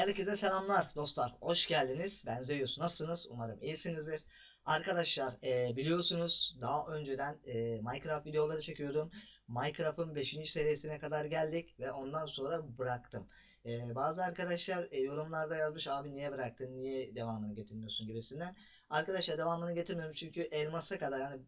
Herkese selamlar dostlar. Hoş geldiniz. Ben Zeus. Nasılsınız? Umarım iyisinizdir. Arkadaşlar e, biliyorsunuz daha önceden e, Minecraft videoları çekiyordum. Minecraft'ın 5. serisine kadar geldik ve ondan sonra bıraktım. E, bazı arkadaşlar e, yorumlarda yazmış abi niye bıraktın, niye devamını getirmiyorsun gibisinden. Arkadaşlar devamını getirmiyorum çünkü elmasa kadar yani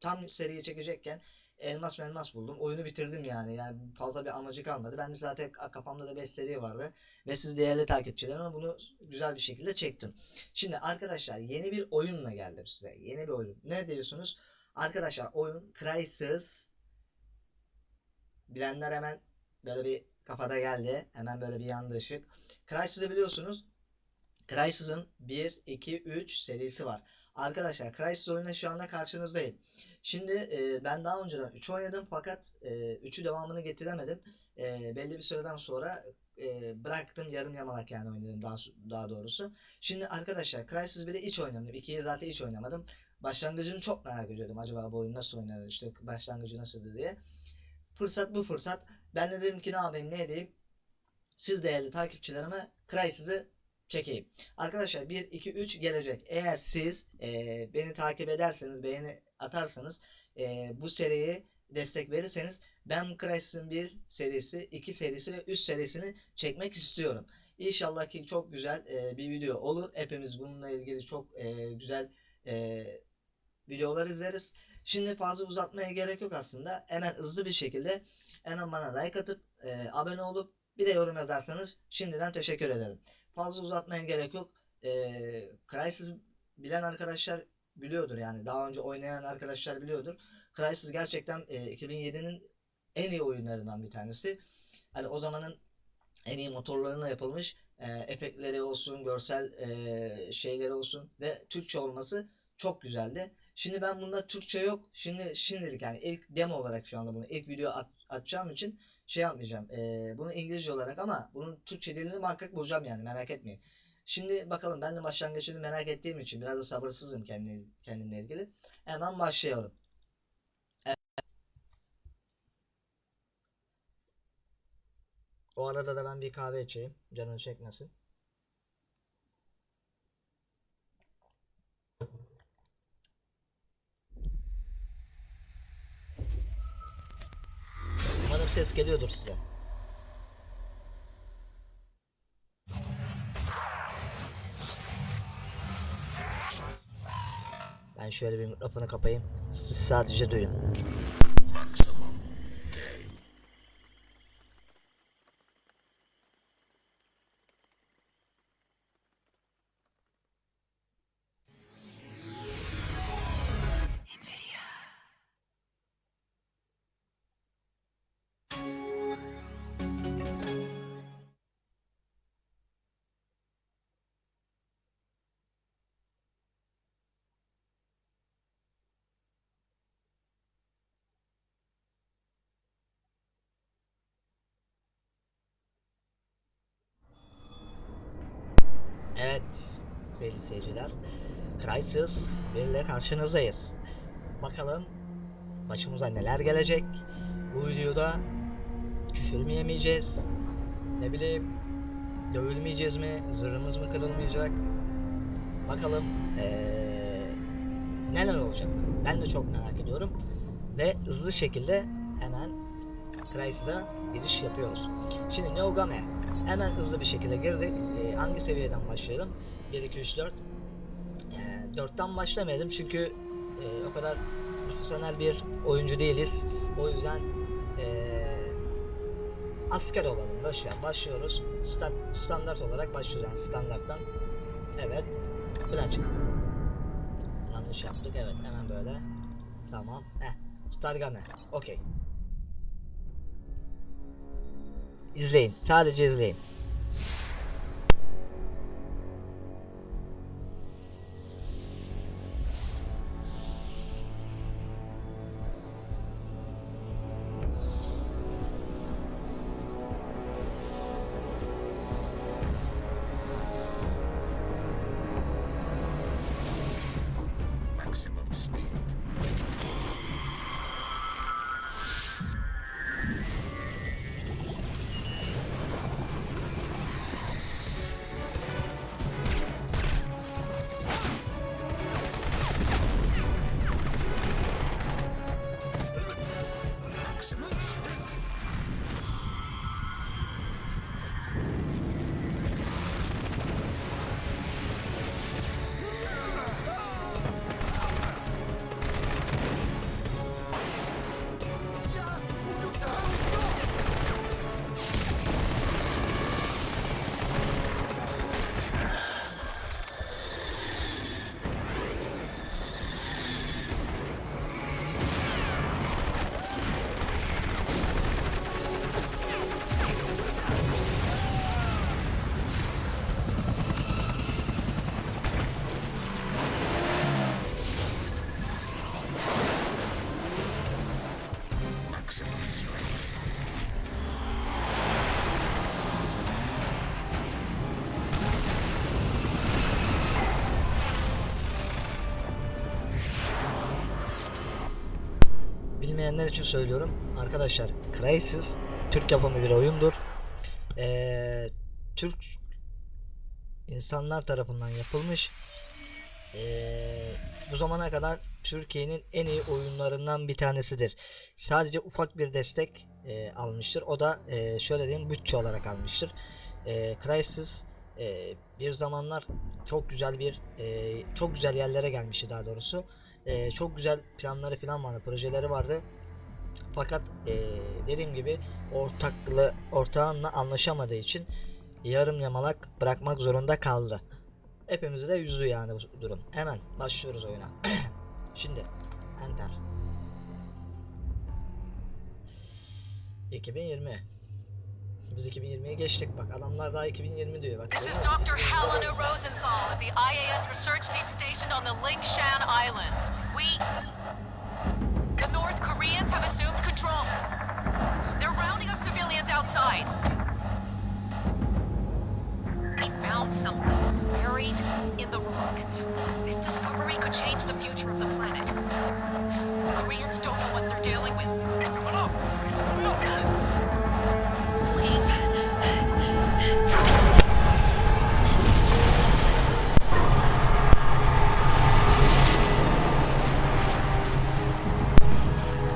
tam seriyi çekecekken elmas elmas buldum. Oyunu bitirdim yani. Yani fazla bir amacı kalmadı. Ben de zaten kafamda da 5 seri vardı. Ve siz değerli takipçilerim ama bunu güzel bir şekilde çektim. Şimdi arkadaşlar yeni bir oyunla geldim size. Yeni bir oyun. Ne diyorsunuz? Arkadaşlar oyun Crysis bilenler hemen böyle bir kafada geldi. Hemen böyle bir yandı ışık. Crysis'i biliyorsunuz. Crysis'ın 1, 2, 3 serisi var. Arkadaşlar Crysis oyununa şu anda karşınızdayım. Şimdi e, ben daha önceden 3 oynadım fakat 3'ü devamını getiremedim. E, belli bir süreden sonra e, bıraktım yarım yamalak yani oynadım daha, daha doğrusu. Şimdi arkadaşlar Crysis 1'i hiç oynamadım. 2'yi zaten hiç oynamadım. Başlangıcını çok merak ediyordum. Acaba bu oyun nasıl oynanır işte başlangıcı nasıldı diye. Fırsat bu fırsat. Ben de dedim ki ne yapayım ne edeyim. Siz değerli takipçilerime Crysis'i çekeyim. Arkadaşlar 1, 2, 3 gelecek. Eğer siz e, beni takip ederseniz, beğeni atarsanız e, bu seriye destek verirseniz ben Crysis'in 1 serisi, 2 serisi ve 3 serisini çekmek istiyorum. İnşallah ki çok güzel e, bir video olur. Hepimiz bununla ilgili çok e, güzel e, videolar izleriz. Şimdi fazla uzatmaya gerek yok aslında. Hemen hızlı bir şekilde hemen bana like atıp e, abone olup bir de yorum yazarsanız şimdiden teşekkür ederim. Fazla uzatmaya gerek yok. E, Crysis bilen arkadaşlar biliyordur yani. Daha önce oynayan arkadaşlar biliyordur. Crysis gerçekten e, 2007'nin en iyi oyunlarından bir tanesi. Hani o zamanın en iyi motorlarına yapılmış e, efektleri olsun, görsel e, şeyleri olsun ve Türkçe olması çok güzeldi. Şimdi ben bunda Türkçe yok. Şimdi şimdilik yani ilk demo olarak şu anda bunu ilk video at, atacağım için şey yapmayacağım. E, bunu İngilizce olarak ama bunun Türkçe dilini muhakkak bulacağım yani merak etmeyin. Şimdi bakalım ben de başlangıcını merak ettiğim için biraz da sabırsızım kendi, kendimle ilgili. Hemen başlayalım. O arada da ben bir kahve içeyim. Canını çekmesin. Umarım ses geliyordur size. Ben şöyle bir mikrofonu kapayayım. Siz sadece duyun. Evet sevgili seyirciler. Crysis 1 ile karşınızdayız. Bakalım başımıza neler gelecek. Bu videoda küfür mü yemeyeceğiz? Ne bileyim dövülmeyeceğiz mi? Zırhımız mı kırılmayacak? Bakalım ee, neler olacak? Ben de çok merak ediyorum. Ve hızlı şekilde hemen Crysis'a giriş yapıyoruz. Şimdi Neogame hemen hızlı bir şekilde girdik. Hangi seviyeden başlayalım? 1, 2, 3, 4. Ee, 4'ten başlamayalım çünkü e, o kadar profesyonel bir oyuncu değiliz. O yüzden e, asker olalım. Boş. Başlıyoruz. Start, standart olarak başlıyoruz. Yani standarttan. Evet. Buradan çık. Yanlış yaptık. Evet. Hemen böyle. Tamam. Heh. Stargame. Okey. İzleyin. Sadece izleyin. Bilmeyenler için söylüyorum. Arkadaşlar Crysis Türk yapımı bir oyundur. Ee, Türk insanlar tarafından yapılmış. Ee, bu zamana kadar Türkiye'nin en iyi oyunlarından bir tanesidir. Sadece ufak bir destek e, almıştır. O da e, şöyle diyeyim bütçe olarak almıştır. E, Crysis e, bir zamanlar çok güzel bir e, çok güzel yerlere gelmişti daha doğrusu. E, çok güzel planları falan vardı, projeleri vardı. Fakat e, dediğim gibi ortaklı ortağınla anlaşamadığı için yarım yamalak bırakmak zorunda kaldı. Hepimizi de üzdü yani bu durum. Hemen başlıyoruz oyuna. Şimdi enter. 2020. Biz 2020'ye geçtik bak adamlar daha 2020 diyor bak. This is? Dr. Helena Rosenthal at the IAS research team stationed on the Lingshan Islands. We. The rock. This discovery could change the future of the planet. Koreans don't know what they're dealing with.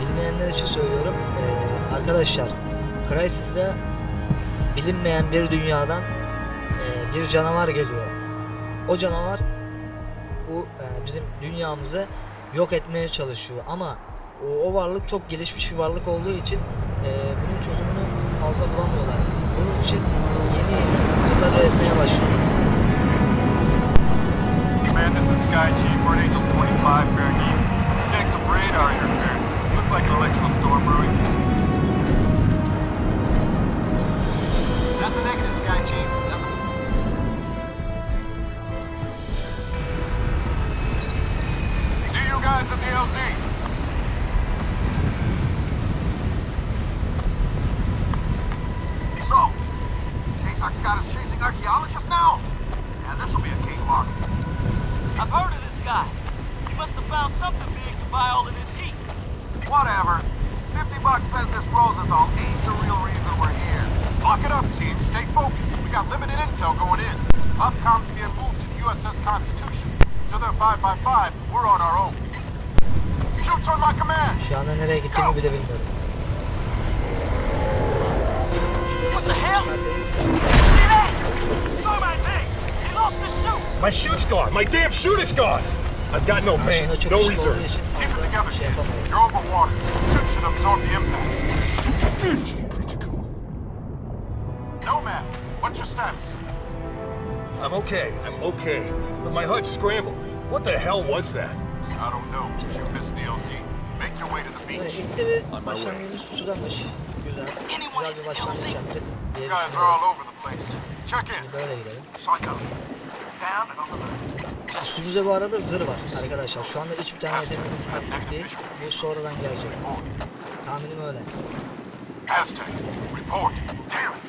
Bilmeyenler için söylüyorum. Ee, arkadaşlar Crysis'de bilinmeyen bir dünyadan e, bir canavar geliyor. O canavar bu e, bizim dünyamızı yok etmeye çalışıyor ama o, o varlık çok gelişmiş bir varlık olduğu için e, bunun çözümünü fazla bulamıyorlar. Bunun için yeni yeni sırları etmeye başlıyor. Command, this is Sky Chief. At Angels 25, bearing east. Getting some radar interference. Looks like an electrical storm brewing. That's a negative, Sky Chief. Guys at the LZ. So, Jasok's got us chasing archaeologists now? Yeah, this'll be a cakewalk. I've heard of this guy. He must have found something big to buy all of this heat. Whatever. 50 bucks says this Rosenthal ain't the real reason we're here. Lock it up, team. Stay focused. We got limited intel going in. Upcom's being moved to the USS Constitution. Till they're 5 by 5 we're on our own. Shoots on my command. Şu anda nereye gittiğimi bile bilmiyorum. What the hell? You see that? Thermite's in. He lost his chute. My chute's gone. My damn chute is gone. I've got no man, Aslında no işim reserve. olduğu için Keep it fazla together, şey kid. You're over water. Suit should absorb the impact. Nomad, what's your status? I'm okay. I'm okay. But my HUD scrambled. What the hell was that? I don't know, but you missed the LZ. Make your way to the beach. de bir başlangıcımız sudamış. Güzel. Güzel bir başlangıç yaptık. diye You guys are düşünüyorum. all over the place. Check in. Böyle gidelim. Psycho. Down and on the move. Üstümüzde bu arada zırh var arkadaşlar. Şu anda hiçbir tane yeteneğimiz aktif değil. Bu sonradan gelecek. Tahminim öyle. Aztec, report. Damn it.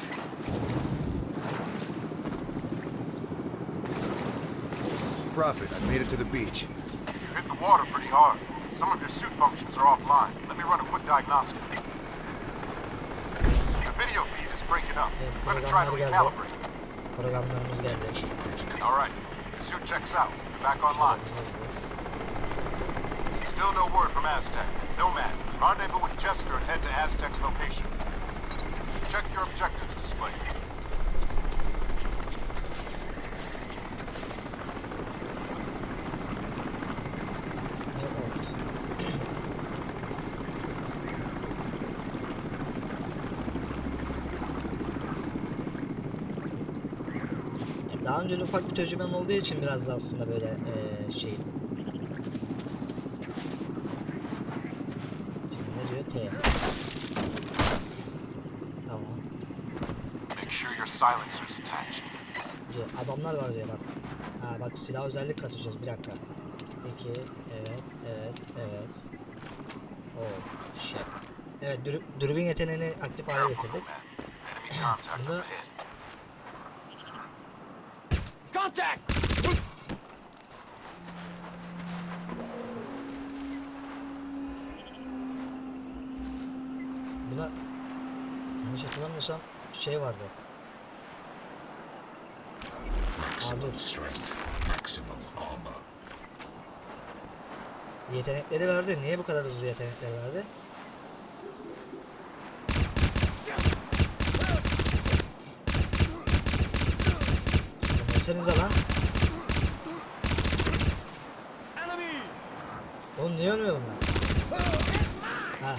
Prophet, I made it to the beach. You hit the water pretty hard. Some of your suit functions are offline. Let me run a quick diagnostic. The video feed is breaking up. I'm gonna try to recalibrate. Programlarımız geldi. All right. The suit checks out. You're back online. Still no word from Aztec. Nomad, rendezvous with Jester and head to Aztec's location. Check your objectives display. Önce de ufak bir tecrübem olduğu için biraz da aslında böyle eee şey. Şimdi ne diyor? T. Tamam. Make sure your silencer's attached. Diyor. Adamlar var diyor bak. Ha bak silah özellik katacağız bir dakika. Peki evet evet evet. Oh shit. Evet dür dürbün yeteneğini aktif hale getirdik. Bunda ahead. Contact! Şey vardı. Aa. Yetenekleri verdi. Niye bu kadar hızlı yetenekler verdi? Ölsenize lan. Oğlum niye ölmüyor bunlar? Ha.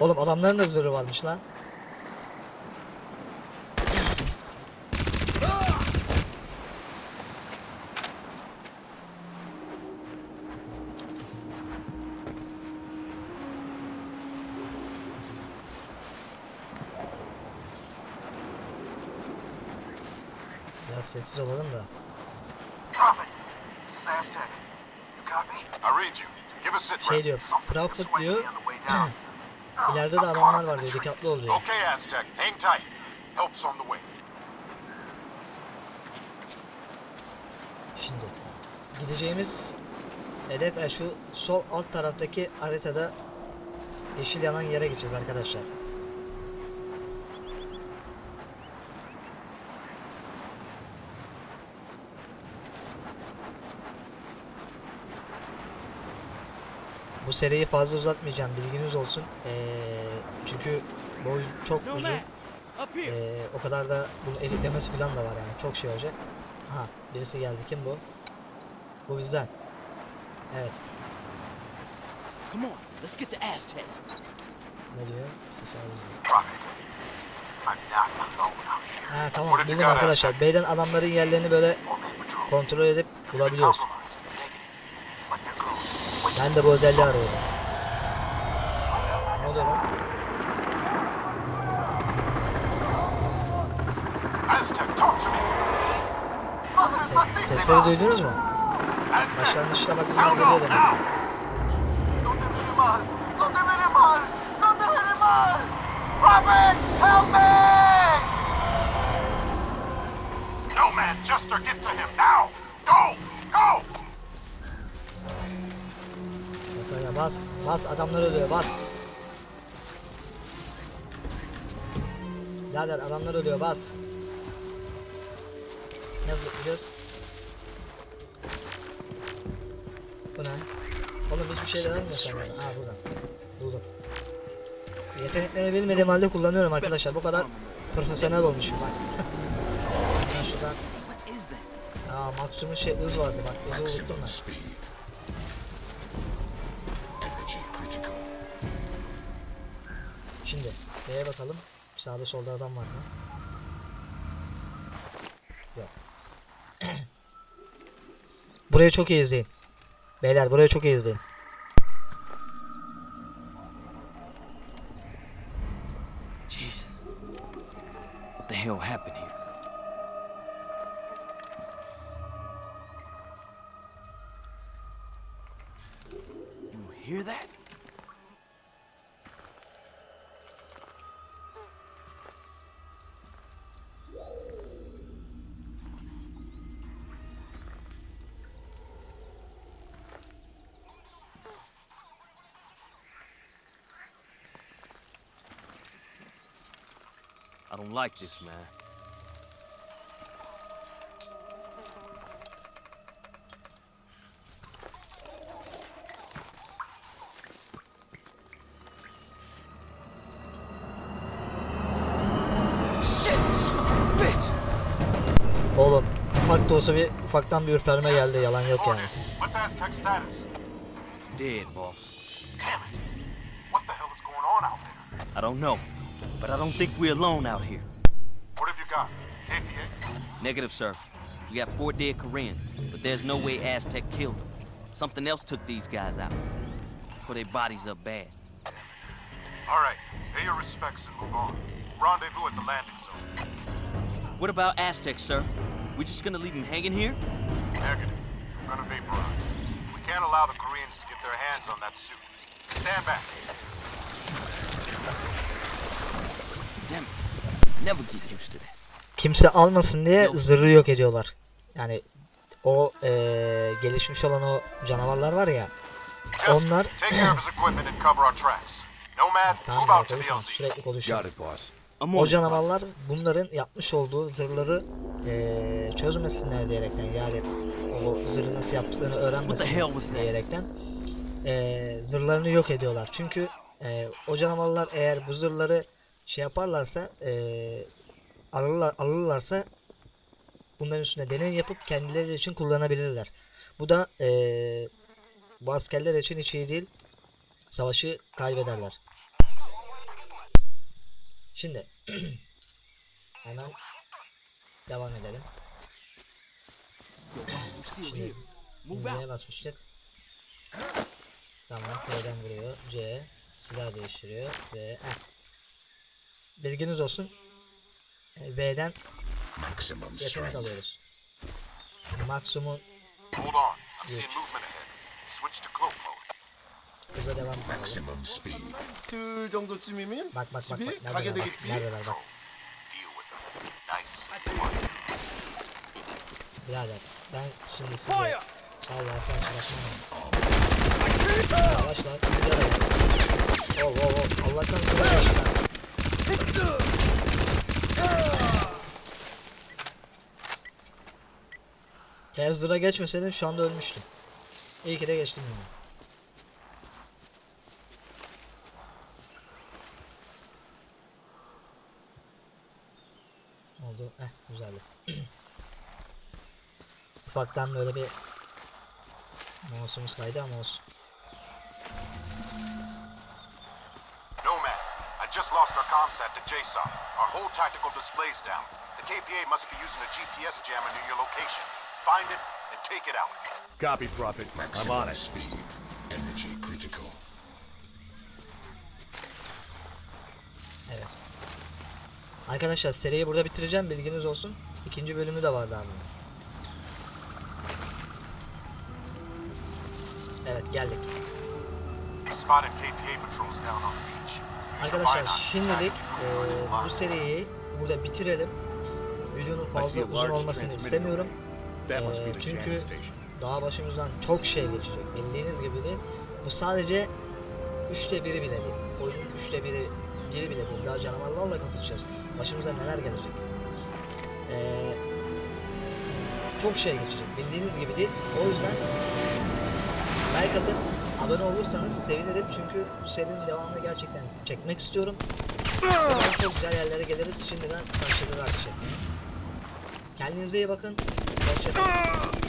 Oğlum adamların da zırhı varmış lan. Biraz sessiz olalım da. Prophet, this is Aztec. You copy? I read you. Give a sit Şey diyor. Swaying diyor. İleride de adamlar var diyor. Dikkatli ol diyor. Okay, Aztec. Hang tight. Help's on the way. Şimdi gideceğimiz hedef e, şu sol alt taraftaki haritada yeşil yanan yere gideceğiz arkadaşlar. Bu seriyi fazla uzatmayacağım bilginiz olsun. Ee, çünkü boy çok uzun. Ee, o kadar da bunun editlemesi falan da var yani çok şey olacak. Aha birisi geldi kim bu? Bu bizden. Evet Come on, let's get to Aztec. ne diyor? Ses. Ha tamam got, arkadaşlar. B'den adamların yerlerini böyle kontrol edip bulabiliyoruz. Ben de bu özelliği arıyorum. Talk to me. Mother is like this. Sesleri duydunuz mu? Başlangıçta bakın ben geliyor demek. Donde beni var? Donde beni var? Donde beni var? Robin, help me! No man, Jester, get to him now! Bas. Bas adamlar ölüyor bas. Birader adamlar ölüyor bas. Ne zıplayacağız? Bu ne? Oğlum hiçbir şey de vermiyor sana. Aa buradan. Buldum. Yetenekleri bilmediğim halde kullanıyorum arkadaşlar. Bu kadar profesyonel olmuşum bak. Şuradan? Aa maksimum şey hız vardı bak hızı unuttum ben. B'ye bakalım. Sağda solda adam var mı? Yok. burayı çok iyi izleyin. Beyler burayı çok iyi izleyin. I don't like this, man. Oğlum ufak da olsa bir ufaktan bir ürperme geldi yalan yok yani. What's Aztec status? Dead, boss. Damn it. What the hell is going on out there? I don't know, but I don't think we're alone out here. What have you got? KPA? Negative, sir. We got four dead Koreans, but there's no way Aztec killed them. Something else took these guys out. Tore their bodies up bad. All right. Pay your respects and move on. Rendezvous at the landing zone. What about Aztec, sir? We just gonna leave him hanging here? Negative. We're gonna vaporize. We can't allow the Koreans to get their hands on that suit. Stand back. Kimse almasın diye zırhı yok ediyorlar. Yani o eee, gelişmiş olan o canavarlar var ya. Onlar tamam sürekli konuşuyor. O canavarlar bunların yapmış olduğu zırhları eee çözmesinler diyerekten yani o zırhı nasıl yaptıklarını öğrenmesinler diyerekten eee zırhlarını yok ediyorlar. Çünkü eee, o canavarlar eğer bu zırhları şey yaparlarsa eee alırlar, alırlarsa bunların üstüne deney yapıp kendileri için kullanabilirler. Bu da eee bu askerler için hiç iyi değil. Savaşı kaybederler. Şimdi hemen devam edelim. İndiğe out. basmıştık. Tamam T'den vuruyor. C silah değiştiriyor ve F. Bilginiz olsun. e, V'den Maximum yetenek alıyoruz. Maksimum Hold on. I'm seeing movement ahead. Switch to cloak mode. hıza devam edelim. Maximum speed. 슬 정도쯤이면 Bak bak bak 집이 bak 가게 neredeler bak 되겠지? neredeler bak. Deal with them. Nice and quiet. Birader ben şimdi size Allah sen bırakmam. Yavaş lan birader. Oh oh oh Allah'tan sonra Eğer zıra geçmeseydim şu anda ölmüştüm. İyi ki de geçtim yani. Oldu. Eh güzeldi. Ufaktan böyle bir mouse'umuz kaydı ama olsun. Just lost our comsat to JSOC. Our whole tactical display's down. The KPA must be using a GPS jammer near your location. Find it and take it out. Copy, Prophet. I'm on it. speed. Energy critical. Evet. Arkadaşlar seriyi burada bitireceğim bilginiz olsun. İkinci bölümü de var daha bunun. Evet geldik. I spotted KPA patrols down on the beach. Arkadaşlar şimdilik in bu seriyi burada bitirelim. Videonun fazla uzun olmasını istemiyorum. The çünkü daha başımızdan çok şey geçecek. Bildiğiniz gibi değil. Bu sadece üçte biri bile değil. Oyunun üçte biri, biri bile değil. Daha canavarlarla kapışacağız. Başımıza neler gelecek. Eee, çok şey geçecek. Bildiğiniz gibi değil. O yüzden like atıp abone olursanız sevinirim. Çünkü bu serinin devamını gerçekten çekmek istiyorum. Çok güzel yerlere geliriz. Şimdiden başladılar çekmeye. Kendinize iyi bakın. Hoşçakalın.